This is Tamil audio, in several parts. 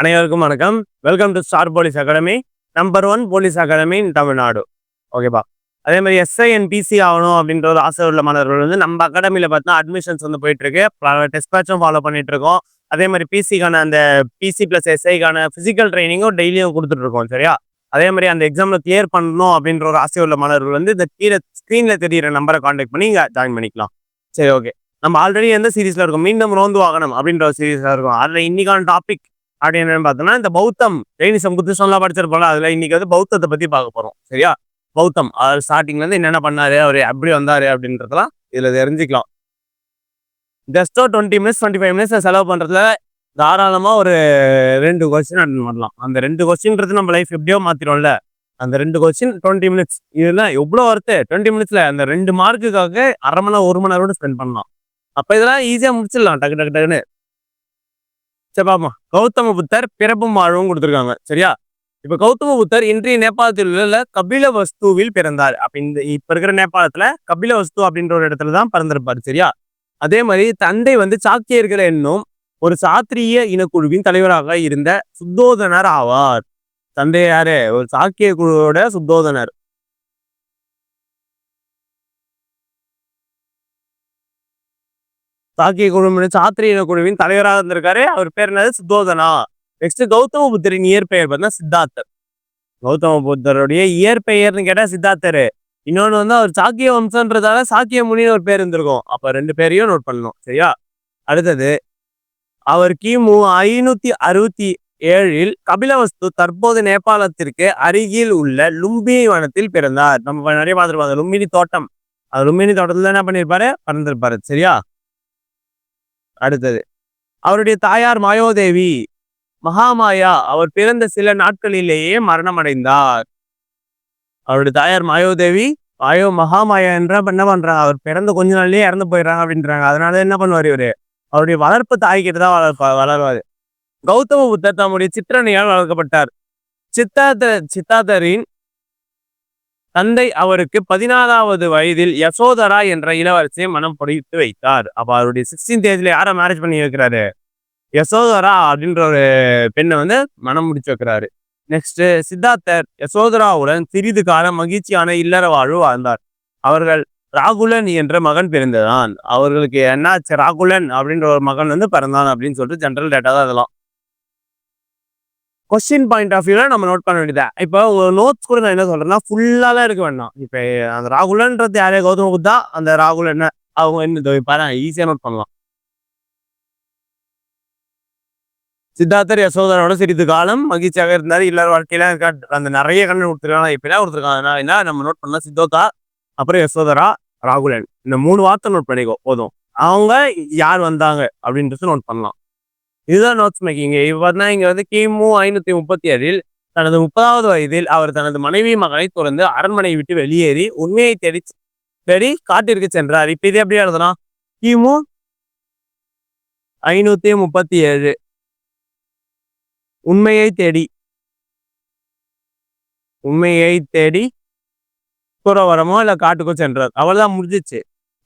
அனைவருக்கும் வணக்கம். Welcome to star police academy number one police academy in Tamil Nadu ஓகேப்பா அதே மாதிரி எஸ்ஐ அண்ட் பிசி ஆகணும் அப்படின்ற ஒரு ஆசை உள்ள மாணவர்கள் வந்து நம்ம அகாடமியில் பார்த்தா அட்மிஷன்ஸ் வந்து போயிட்டு இருக்கு டெஸ்ட் பேட்சும் ஃபாலோ பண்ணிட்டு இருக்கோம் அதே மாதிரி பிசிக்கான அந்த பிசி பிளஸ் எஸ்ஐக்கான பிசிக்கல் ட்ரைனிங்கும் டெய்லியும் கொடுத்துட்டு இருக்கோம் சரியா? அதே மாதிரி அந்த எக்ஸாமில் கிளியர் பண்ணணும் அப்படின்ற ஒரு ஆசை உள்ள மாணவர்கள் வந்து இந்த கீழே ஸ்க்ரீனில் தெரியிற நம்பரை காண்டாக்ட் பண்ணி இங்கே ஜாயின் பண்ணிக்கலாம். சரி ஓகே நம்ம ஆல்ரெடி எந்த சீரீஸில் இருக்கோம்? மீண்டும் ரோந்து வாகனம் அப்படின்ற ஒரு சீரீஸ்ல இருக்கும். அதில் இன்னைக்கான டாபிக் அப்படின்னு பார்த்தோம்னா இந்த பௌத்தம் ஜெயினிசம் புத்திசம்லாம் படிச்சிருப்போம்ல அதில் இன்னைக்கு வந்து பௌத்தத்தை பற்றி பார்க்க போகிறோம் சரியா? பௌத்தம். அவர் ஸ்டார்டிங்லேருந்து என்னென்ன பண்ணாரு அவர் எப்படி வந்தார் அப்படின்றதெல்லாம் இதில் தெரிஞ்சுக்கலாம். Just twenty minutes twenty five minutes செலவு பண்ணுறதுல தாராளமாக ஒரு ரெண்டு கொஸ்டின் அட்டன் பண்ணலாம். அந்த ரெண்டு கொஸ்டின்றது நம்ம லைஃப் எப்படியோ மாற்றிடும்ல அந்த ரெண்டு கொஸ்டின் டுவெண்ட்டி மினிட்ஸ் இதெல்லாம் எவ்வளோ ஒர்த்து டுவெண்ட்டி மினிட்ஸில் அந்த ரெண்டு மார்க்குக்காக அரை மணி நேரம் ஒரு மணி நேரம் ஸ்பெண்ட் பண்ணலாம். அப்போ இதெல்லாம் ஈஸியாக முடிச்சிடலாம். டக்கு டக்கு டக்குன்னு. சரி பாப்போம். கௌதம புத்தர் பிறப்பும் வாழ்வும் கொடுத்துருக்காங்க. சரியா? இப்ப கௌதம புத்தர் இன்றைய நேபாளத்தில் உள்ள கபில வஸ்துவில் பிறந்தார். அப்ப இந்த இப்ப இருக்கிற நேபாளத்துல கபில வஸ்து அப்படின்ற ஒரு இடத்துல தான் பிறந்திருப்பாரு. சரியா? அதே மாதிரி தந்தை வந்து சாக்கியர்கள் என்னும் ஒரு சாத்திரிய இனக்குழுவின் தலைவராக இருந்த சுத்தோதனர் ஆவார். தந்தை யாரு? ஒரு சாக்கிய குழுவோட சுத்தோதனர். சாக்கிய குழுவின் சாத்திரிய குழுவின் தலைவராக இருந்திருக்காரு. அவர் பேர் என்னது? சுத்தோதனா நெக்ஸ்ட் கௌதம புத்தரின் இயற்பெயர் பார்த்தா சித்தார்த்தர். கௌதம புத்தருடைய இயற்பெயர்னு கேட்டா சித்தார்த்தர். இன்னொன்னு வந்து அவர் சாக்கிய வம்சன்றதால சாக்கிய முனின்னு ஒரு பேர் இருந்திருக்கும். அப்ப ரெண்டு பேரையும் நோட் பண்ணணும். சரியா? அடுத்தது அவர் கிமு ஐநூத்தி அறுபத்தி ஏழில் கபிலவஸ்து தற்போது நேபாளத்திற்கு அருகில் உள்ள லும்பினி வனத்தில் பிறந்தார். நம்ம நிறைய பார்த்துருப்போம். அந்த லும்பினி தோட்டம். அது லும்பினி தோட்டத்தில் என்ன பண்ணியிருப்பாரு பறந்திருப்பாரு. சரியா? அடுத்தது. அவருடைய தாயார் மாயோதேவி மகாமாயா அவர் பிறந்த சில நாட்களிலேயே மரணம் அடைந்தார் அவருடைய தாயார் மாயோதேவி மாயோ மகாமாயா என்ற என்ன பண்றாங்க? அவர் பிறந்த கொஞ்ச நாள்லயே இறந்து போயிடுறாங்க அப்படின்றாங்க. அதனால என்ன பண்ணுவார் இவரு? அவருடைய வளர்ப்பு தாய்கிட்ட தான் வளர்ப்பா வளர்வாரு. கௌதம புத்தர் தம்முடைய சிற்றனையால் வளர்க்கப்பட்டார். சித்தார்த்த சித்தார்த்தரின் தந்தை அவருக்கு பதினாலாவது வயதில் யசோதரா என்ற இளவரசியை மனம் பொடித்து வைத்தார். அப்ப அவருடைய சிக்ஸ்டீன் ஏஜ்ல யாரை மேரேஜ் பண்ணி வைக்கிறாரு? யசோதரா அப்படின்ற ஒரு பெண்ணை வந்து மனம் முடிச்சு வைக்கிறாரு. நெக்ஸ்ட் சித்தார்த்தர் யசோதராவுடன் சிறிது காலம் மகிழ்ச்சியான இல்லற வாழ்வு வாழ்ந்தார். அவர்கள் ராகுலன் என்ற மகன் பிறந்ததான். அவர்களுக்கு என்னாச்சு? ராகுலன் அப்படின்ற ஒரு மகன் வந்து பிறந்தான் அப்படின்னு சொல்லிட்டு ஜென்ரல் டேட்டா தான் அதெல்லாம் கொஸ்டின் பாயிண்ட் ஆஃப் வியூவில் நம்ம நோட் பண்ண வேண்டியதா இப்போ ஒரு நோட்ஸ் கூட நான் என்ன சொல்றேன்னா தான் இருக்க வேண்டாம். இப்போ அந்த ராகுலன்றது யாரே? கௌதம புத்தா. அந்த ராகுல் என்ன? அவங்க என்ன? பாரு ஈஸியா நோட் பண்ணலாம். சித்தார்த்தர் யசோதரோட சிறிது காலம் மகிழ்ச்சியாக இருந்தார். இல்லற வாழ்க்கையில இருக்கா அந்த நிறைய கண்ணு கொடுத்துருக்காங்க. இப்பெல்லாம் என்ன கொடுத்துருக்காங்க. என்ன? நம்ம நோட் பண்ணலாம் சித்தோதா அப்புறம் யசோதரா ராகுலன். இந்த மூணு வார்த்தை நோட் பண்ணிக்கோ போதும். அவங்க யார் வந்தாங்க அப்படின்றது நோட் பண்ணலாம். இதுதான் நோட்ஸ் மேக்கிங் இப்ப பார்த்தா இங்க வந்து கிமு ஐநூத்தி முப்பத்தி ஏழில் தனது முப்பதாவது வயதில் அவர் தனது மனைவி மகனை தொடர்ந்து அரண்மனை விட்டு வெளியேறி உண்மையை தேடி தேடி காட்டிற்கு சென்றார். இப்ப இது எப்படி எழுதணும் கிமு ஐநூத்தி முப்பத்தி ஏழு உண்மையை தேடி. உண்மையை தேடி துறவரமோ இல்ல காட்டுக்கோ சென்றார். அவ்வளவுதான் முடிஞ்சிச்சு.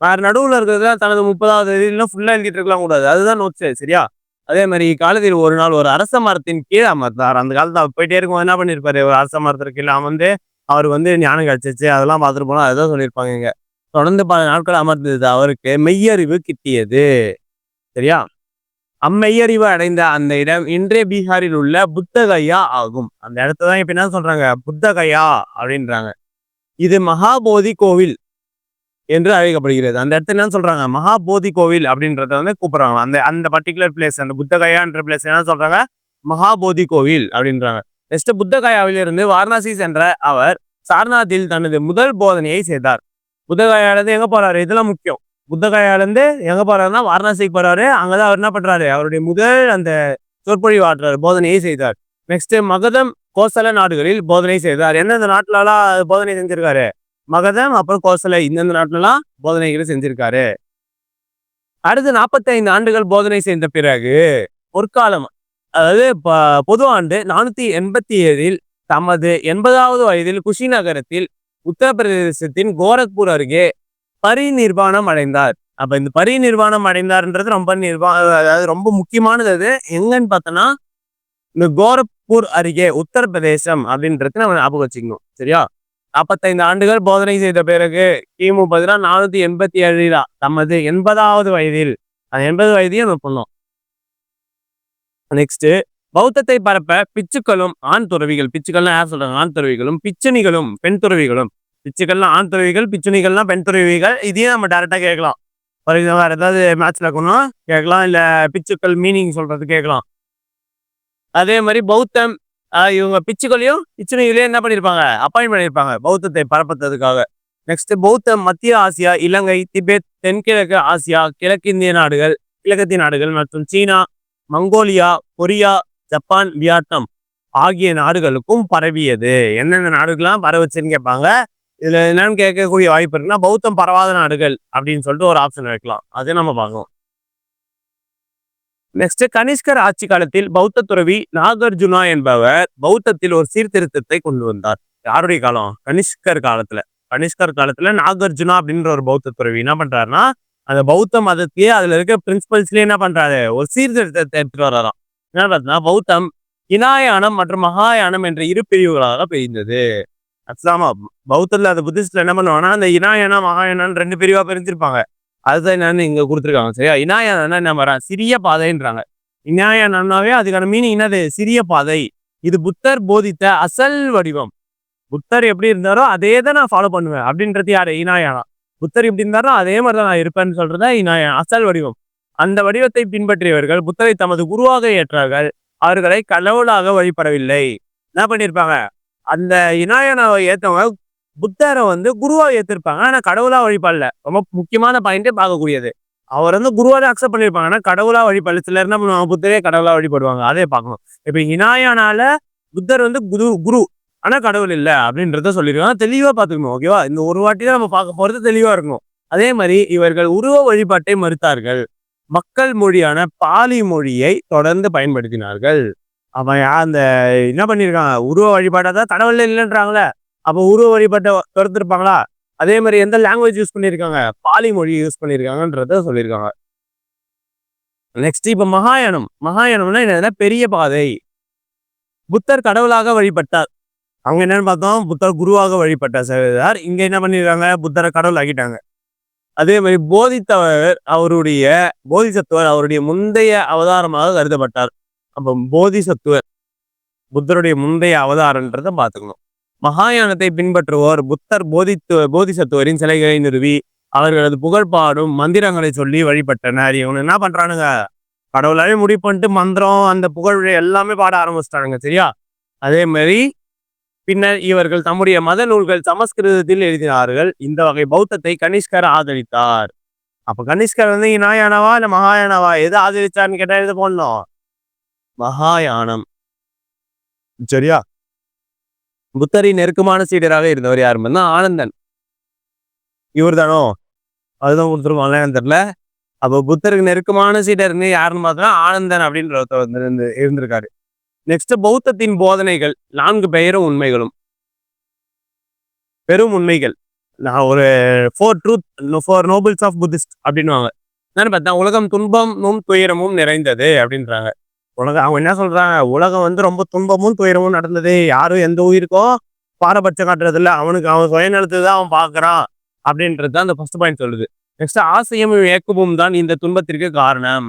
வேற நடுவுல இருக்கிறதுல தனது முப்பதாவது இதிலும் ஃபுல்லா எழுதிட்டு இருக்கலாம் கூடாது. அதுதான் நோட்ஸ் சரியா? அதே மாதிரி காலத்தில் ஒரு நாள் ஒரு அரச மரத்தின் கீழே அமர்ந்தார். அந்த காலத்துல அவர் போயிட்டே இருக்கும். என்ன பண்ணிருப்பாரு? ஒரு அரச மரத்திற்கு கீழே அமர்ந்து அவர் வந்து ஞானம் கிடைச்சிச்சு அதெல்லாம் பார்த்துட்டு போனா அதுதான் சொல்லியிருப்பாங்க இங்க. தொடர்ந்து பல நாட்கள் அமர்ந்தது அவருக்கு மெய்யறிவு கிட்டியது. சரியா? அம்மையறிவு அடைந்த அந்த இடம் இன்றைய பீகாரில் உள்ள புத்தகையா ஆகும். அந்த இடத்த தான் இப்ப என்ன சொல்றாங்க? புத்தகையா அப்படின்றாங்க. இது மகாபோதி கோவில். என்று அழைக்கப்படுகிறது. அந்த இடத்துல என்ன சொல்றாங்க? மகாபோதி கோவில் அப்படின்றத வந்து கூப்பிடுறாங்க. அந்த அந்த பர்டிகுலர் பிளேஸ் அந்த புத்தகயான்ற பிளேஸ் என்ன சொல்றாங்க? மகாபோதி கோவில் அப்படின்றாங்க. நெக்ஸ்ட் புத்தகயாவிலிருந்து வாரணாசி சென்ற அவர் சாரநாத்தில் தனது முதல் போதனையை செய்தார். புத்தகயானது எங்க போறாரு? இதெல்லாம் முக்கியம். புத்தகயாலேருந்து எங்க போறாருன்னா வாரணாசிக்கு போறாரு. அங்கதான் அவர் என்ன பண்றாரு? அவருடைய முதல் அந்த சொற்பொழிவு ஆற்றார் போதனையை செய்தார். நெக்ஸ்ட் மகதம் கோசல நாடுகளில் போதனை செய்தார். எந்தெந்த நாட்டிலலாம் போதனை செஞ்சிருக்காரு? மகதம் அப்புறம் கோசலை இந்தந்த நாட்டிலலாம் போதனைகளை செஞ்சிருக்காரு. அடுத்து நாற்பத்தி ஐந்து ஆண்டுகள் போதனை செய்த பிறகு பொற்காலம் அதாவது பொது ஆண்டு நானூத்தி எண்பத்தி ஏழில் தமது எண்பதாவது வயதில் குஷி நகரத்தில் உத்தரப்பிரதேசத்தின் கோரக்பூர் அருகே பரிநிர்வாணம் அடைந்தார். அப்ப இந்த பரிநிர்வாணம் அடைந்தார்ன்றது ரொம்ப நிர்வா அதாவது ரொம்ப முக்கியமானது அது. எங்கன்னு பார்த்தோன்னா இந்த கோரக்பூர் அருகே உத்தரப்பிரதேசம் அப்படின்றது நம்ம ஞாபகம் வச்சுக்கணும். சரியா? நாற்பத்தைந்து ஆண்டுகள் போதனை செய்த பிறகு கிமு பதினா நானூத்தி எண்பத்தி ஏழில் தமது எண்பதாவது வயதில் அந்த எண்பது வயதையும் நம்ம பண்ணோம் நெக்ஸ்ட் பௌத்தத்தை பரப்ப பிச்சுக்களும் ஆண் துறவிகள் பிச்சுக்கள்லாம் யார் சொல்றாங்க? ஆண் துறவிகளும் பிச்சுனிகளும் பெண் துறவிகளும். பிச்சுக்கள்லாம் ஆண் துறவிகள் பிச்சுனிகள்லாம் பெண் துறவிகள் இதையும் நம்ம டேரெக்டா கேட்கலாம். ஃபார் எக்ஸாம்பிள் வேற ஏதாவது மேட்ச்ல இருக்கணும் கேட்கலாம் இல்ல பிச்சுக்கள் மீனிங் சொல்றது கேட்கலாம். அதே மாதிரி பௌத்தம் இவங்க பிச்சுக்களையும் பிச்சுனிகளையும் என்ன பண்ணியிருப்பாங்க அப்பாயிண்ட் பண்ணியிருப்பாங்க பௌத்தத்தை பரப்பத்ததுக்காக. நெக்ஸ்ட் பௌத்தம் மத்திய ஆசியா இலங்கை திபெத் தென்கிழக்கு ஆசியா கிழக்கிந்திய நாடுகள் கிழக்கத்திய நாடுகள் மற்றும் China Mongolia Korea Japan Vietnam ஆகிய நாடுகளுக்கும் பரவியது. எந்தெந்த நாடுகள்லாம் பரவச்சுன்னு கேட்பாங்க? இதுல என்னன்னு கேட்கக்கூடிய வாய்ப்பு இருக்குன்னா பௌத்தம் பரவாத நாடுகள் அப்படின்னு சொல்லிட்டு ஒரு ஆப்ஷன் வைக்கலாம். அதை நம்ம பார்க்கலாம். நெக்ஸ்ட் கனிஷ்கர் ஆட்சி காலத்தில் பௌத்த துறவி நாகார்ஜுனா என்பவர் பௌத்தத்தில் ஒரு சீர்திருத்தத்தை கொண்டு வந்தார். யாருடைய காலம்? கனிஷ்கர் காலத்துல. கனிஷ்கர் காலத்துல நாகார்ஜுனா அப்படின்ற ஒரு பௌத்த துறவி என்ன பண்றாருன்னா அந்த பௌத்த மதத்தையே அதுல இருக்க பிரின்சிபல்ஸ்லயே என்ன பண்றாரு? ஒரு சீர்திருத்தத்தை எடுத்துட்டு வர்றாராம். என்ன பார்த்தீங்கன்னா பௌத்தம் இனாயானம் மற்றும் மகாயானம் என்ற இரு பிரிவுகளாக பிரிந்தது. ஆக்சுவலாமா பௌத்தத்துல அந்த புத்திஸ்ட்ல என்ன பண்ணுவாங்கன்னா அந்த இனாயானம் மகாயானம் ரெண்டு பிரிவா பிரிஞ்சிருப்பாங்க. அதுதான் என்னன்னு இங்க கொடுத்துருக்காங்க சரியா? இனாயானா என்ன வரேன் சிறிய பாதைன்றாங்க. இனாயானாவே அதுக்கான மீனிங் என்னது? சிறிய பாதை. இது புத்தர் போதித்த அசல் வடிவம். புத்தர் எப்படி இருந்தாரோ அதே தான் நான் ஃபாலோ பண்ணுவேன். அப்படின்றது யாரு? இனாயானா புத்தர் எப்படி இருந்தாரோ? அதே மாதிரி தான் நான் இருப்பேன்னு சொல்றதா இனாயா அசல் வடிவம். அந்த வடிவத்தை பின்பற்றியவர்கள் புத்தரை தமது குருவாக ஏற்றார்கள். அவர்களை கடவுளாக வழிபடவில்லை. என்ன பண்ணியிருப்பாங்க? அந்த இனாயனாவை ஏத்தவங்க புத்தரை வந்து குருவா ஏற்றிருப்பாங்க ஆனால் கடவுளா வழிபடல. ரொம்ப முக்கியமான பாயிண்டே பார்க்கக்கூடியது. அவர் வந்து குருவாக அக்செப்ட் பண்ணியிருப்பாங்க ஆனால் கடவுளா வழிபடல. சிலர் என்ன பண்ணுவாங்க? புத்தரே கடவுளா வழிபடுவாங்க. அதே பார்க்கணும். இப்போ இனாயானால புத்தர் வந்து குரு குரு. ஆனால் கடவுள் இல்லை அப்படின்றத சொல்லியிருக்காங்க தெளிவாக பார்த்துக்கணும். ஓகேவா இந்த ஒரு வாட்டி தான் நம்ம பார்க்க போகிறது தெளிவாக இருக்கணும். அதே மாதிரி இவர்கள் உருவ வழிபாட்டை மறுத்தார்கள். மக்கள் மொழியான பாலி மொழியை தொடர்ந்து பயன்படுத்தினார்கள். அவன் அந்த என்ன பண்ணியிருக்காங்க உருவ வழிபாட்டாக தான் கடவுள் இல்லைன்றாங்களே. அப்போ உருவ வழிபாட்டை துரத்துருப்பாங்களா அதே மாதிரி எந்த லாங்குவேஜ் யூஸ் பண்ணியிருக்காங்க பாலி மொழி யூஸ் பண்ணியிருக்காங்கன்றத சொல்லியிருக்காங்க நெக்ஸ்ட் இப்போ மகாயானம். மகாயானம்னா என்னதுன்னா பெரிய பாதை. புத்தர் கடவுளாக வழிபட்டார். அவங்க என்னன்னு பார்த்தோம்? புத்தர் குருவாக வழிபட்டார். செய்தார் இங்க என்ன பண்ணிருக்காங்க? புத்தரை கடவுள் ஆக்கிட்டாங்க. அதே மாதிரி போதித்தவர் அவருடைய போதிசத்துவர் அவருடைய முந்தைய அவதாரமாக கருதப்பட்டார். அப்ப போதிசத்துவர் புத்தருடைய முந்தைய அவதாரன்றதை பார்த்துக்கணும். மகாயானத்தை பின்பற்றுவோர் புத்தர் போதித்து போதிசத்துவரின் சிலைகளை நிறுவி அவர்களது புகழ் பாடும் மந்திரங்களை சொல்லி வழிபட்டனர். இவங்க என்ன பண்றானுங்க? கடவுளாவே முடிவு பண்ணிட்டு மந்திரம் அந்த புகழ் எல்லாமே பாட ஆரம்பிச்சிட்டானுங்க சரியா? அதே மாதிரி பின்னர் இவர்கள் தம்முடைய மத நூல்கள் சமஸ்கிருதத்தில் எழுதினார்கள். இந்த வகை பௌத்தத்தை கனிஷ்கர் ஆதரித்தார். அப்ப கனிஷ்கர் வந்து இனாயானவா இல்ல மகாயானவா? எது ஆதரிச்சார்னு கேட்டா எது போடணும்? மகாயானம். சரியா? புத்தரின் நெருக்கமான சீடராக இருந்தவர் யார் ஆனந்தன். இவர் தானோ அதுதான் கொடுத்துருக்கோம் தெரியல. அப்போ புத்தருக்கு நெருக்கமான சீடர்னு யாருன்னு பார்த்தா ஆனந்தன் அப்படின்ற ஒருத்தர் வந்து இருந்து- இருந்திருக்காரு. நெக்ஸ்ட் பௌத்தத்தின் போதனைகள் நான்கு பெயரும் உண்மைகளும். பெரும் உண்மைகள். நான் ஒரு four truth four nobles of Buddhist அப்படின்னுவாங்க. என்னன்னு பார்த்தா உலகம் துன்பமும் துயரமும் நிறைந்தது அப்படின்றாங்க. உலகம் அவங்க என்ன சொல்றாங்க? உலகம் வந்து ரொம்ப துன்பமும் துயரமும் நடந்தது. யாரும் எந்த உயிருக்கும் பாரபட்சம் காட்டுறதில்ல. அவனுக்கு அவன் சுயநலத்தை தான் அவன் பார்க்கறான் அப்படின்றது தான் அந்த ஃபர்ஸ்ட் பாயிண்ட் சொல்லுது. நெக்ஸ்ட் ஆசையும் ஏக்கமும் தான் இந்த துன்பத்திற்கு காரணம்.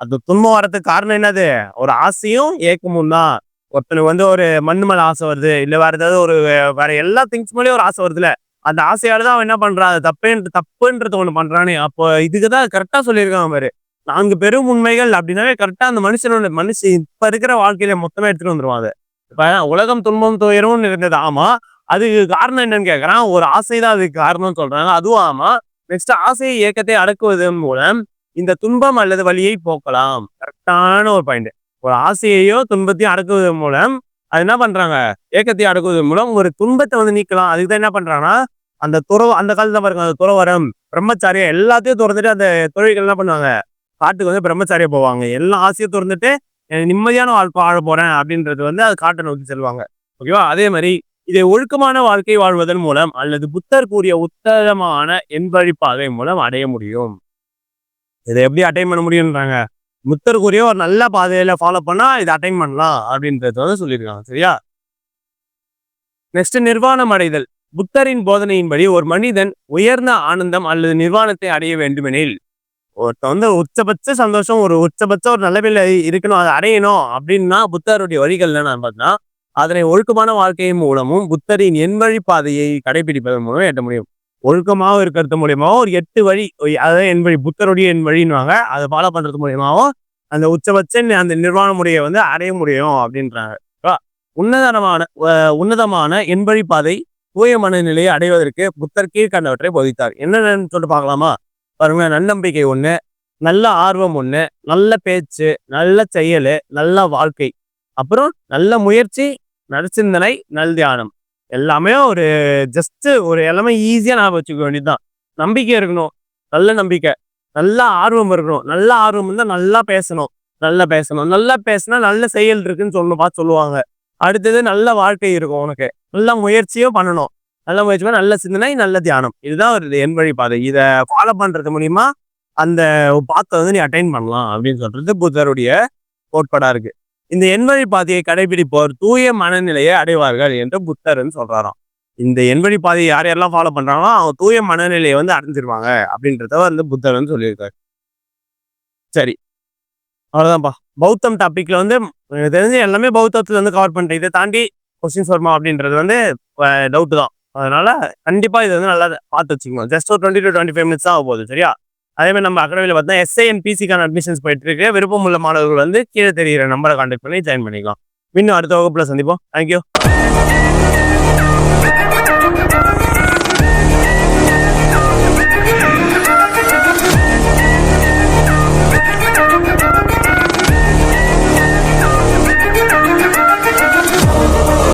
அந்த துன்பம் வரதுக்கு காரணம் என்னது? ஒரு ஆசையும் ஏக்கமும் தான். ஒருத்தனுக்கு வந்து ஒரு மண் மேலே ஆசை வருது. இல்லை வேற ஏதாவது ஒரு வேற எல்லா திங்ஸ் மேலேயும் ஒரு ஆசை வருதுல்ல. அந்த ஆசையால தான் அவன் என்ன பண்றான்? அது தப்புன்ற தப்புன்றது ஒன்று பண்றானே. அப்போ இதுக்கு தான் கரெக்டாக சொல்லியிருக்கான் பாரு. நான்கு பெரும் உண்மைகள் அப்படின்னாவே கரெக்டா அந்த மனுஷனோட மனுஷன் இப்ப இருக்கிற வாழ்க்கையில மொத்தமாக எடுத்துட்டு வந்துருவாங்க இப்போ இப்ப உலகம் துன்பம் துயரும்னு இருந்தது ஆமா அதுக்கு காரணம் என்னன்னு கேக்குறான். ஒரு ஆசை தான் அதுக்கு காரணம்னு சொல்றாங்க. அதுவும் ஆமா. நெக்ஸ்ட் ஆசையை இயக்கத்தை அடக்குவதன் மூலம் இந்த துன்பம் அல்லது வழியை போக்கலாம். கரெக்டான ஒரு பாயிண்ட் ஒரு ஆசையையோ துன்பத்தையும் அடக்குவதன் மூலம் அது என்ன பண்றாங்க? ஏக்கத்தை அடக்குவதன் மூலம் ஒரு துன்பத்தை வந்து நீக்கலாம். அதுக்கு தான் என்ன பண்றாங்கன்னா அந்த துறவ அந்த காலத்துல பாருங்க அந்த துறவரம் பிரம்மச்சாரியம் எல்லாத்தையும் துறந்துட்டு அந்த தொழில்கள் என்ன பண்ணுவாங்க? காட்டுக்கு வந்து பிரம்மச்சாரியா போவாங்க. எல்லாம் ஆசையும் திறந்துட்டு நிம்மதியான வாழ்க்கை வாழ போறேன் அப்படின்றது வந்து அது காட்டை நோக்கி செல்வாங்க. ஓகேவா? அதே மாதிரி இதை ஒழுக்கமான வாழ்க்கை வாழ்வதன் மூலம் அல்லது புத்தர் கூறிய உத்தரமான என்பழி பாதை மூலம் அடைய முடியும். இதை எப்படி அட்டைன் பண்ண முடியும்ன்றாங்க. புத்தருக்குரிய ஒரு நல்ல பாதையில ஃபாலோ பண்ணா இதை அட்டைன் பண்ணலாம் அப்படின்றது வந்து சொல்லியிருக்காங்க. சரியா? நெக்ஸ்ட் நிர்வாணம் அடைதல். புத்தரின் போதனையின்படி ஒரு மனிதன் உயர்ந்த ஆனந்தம் அல்லது நிர்வாணத்தை அடைய வேண்டுமெனில் ஒருத்தன் வந்து உச்சபட்ச சந்தோஷம் ஒரு உச்சபட்ச ஒரு நிலைமையில இருக்கணும் அதை அடையணும் அப்படின்னா புத்தருடைய வழிகள் என்னன்னு பார்த்தா அதனை ஒழுக்கமான வாழ்க்கையின் மூலமும் புத்தரின் எண்வழி பாதையை கடைபிடிப்பதன் மூலம் எட்ட முடியும். ஒழுக்கமாக இருக்கிறது மூலியமாகவும் ஒரு எட்டு வழி அதாவது என் வழி புத்தருடைய எண் வழின்னுவாங்க. அதை ஃபாலோ பண்றது மூலியமாகவும் அந்த உச்சபட்ச அந்த நிர்வாண முறையை வந்து அடைய முடியும் அப்படின்றாங்க. உன்னதமான உன்னதமான எண் வழி பாதை தூய மனநிலையை அடைவதற்கு புத்தர் கீழ்கண்டவற்றை போதித்தார். என்னென்னு சொல்லிட்டு பார்க்கலாமா? பாருங்க நன்னம்பிக்கை ஒன்று நல்ல ஆர்வம் ஒன்று நல்ல பேச்சு நல்ல செயல் நல்ல வாழ்க்கை. அப்புறம் நல்ல முயற்சி நற்சிந்தனை நல் தியானம். எல்லாமே ஒரு ஜஸ்ட் ஒரு எல்லாமே ஈஸியாக நான் வச்சுக்க வேண்டியதுதான். நம்பிக்கை இருக்கணும் நல்ல நம்பிக்கை நல்ல ஆர்வம் இருக்கணும் நல்ல ஆர்வம் இருந்தால் நல்லா பேசணும் நல்லா பேசணும். நல்லா பேசினா நல்ல செயல் இருக்குன்னு சொல்லணும் பார்த்து சொல்லுவாங்க. அடுத்தது நல்ல வாழ்க்கை இருக்கும் உனக்கு. நல்ல முயற்சியும் பண்ணணும். நல்ல முயற்சி நல்ல சிந்தனை நல்ல தியானம். இதுதான் ஒரு என் வழி பாதை. இதை ஃபாலோ பண்றது மூலியமா அந்த பாத்தை வந்து நீ அட்டைன் பண்ணலாம் அப்படின்னு சொல்றது புத்தருடைய கோட்பாடா இருக்கு. இந்த எண்வழி பாதையை கடைபிடிப்போர் தூய மனநிலையை அடைவார்கள் என்று புத்தர்ன்னு சொல்றாராம். இந்த எண்வழி பாதையை யார் யாரெல்லாம் ஃபாலோ பண்றாங்களோ அவங்க தூய மனநிலையை வந்து அடைஞ்சிருவாங்க அப்படின்றத வந்து புத்தர்ன்னு சொல்லியிருக்காரு. சரி. அவ்வளவுதான்ப்பா. பௌத்தம் டாபிக்ல வந்து எனக்கு தெரிஞ்சு எல்லாமே பௌத்தத்துல வந்து கவர் பண்ணிட்டேன் இதை தாண்டி கொஸ்டின்ஸ் வருமா அப்படின்றது வந்து டவுட் தான். அதனால கண்டிப்பா இது வந்து நல்லா பார்த்து வச்சுக்கணும் ஜஸ்ட் ஒரு twenty two twenty five minutes தான் ஆக போகுது சரியா? அதே மாதிரி நம்ம அகாடமியில் பார்த்தா எஸ்ஐ அண்ட் பிசிக்கான அட்மிஷன்ஸ் போயிட்டு இருக்கு. விருப்பம் உள்ள மாணவர்கள் வந்து கீழே தெரியிற நம்பரை கான்டாக்ட் பண்ணி ஜாயின் பண்ணிக்கலாம். இன்னும் அடுத்த வகுப்புல சந்திப்போம். தேங்க்யூ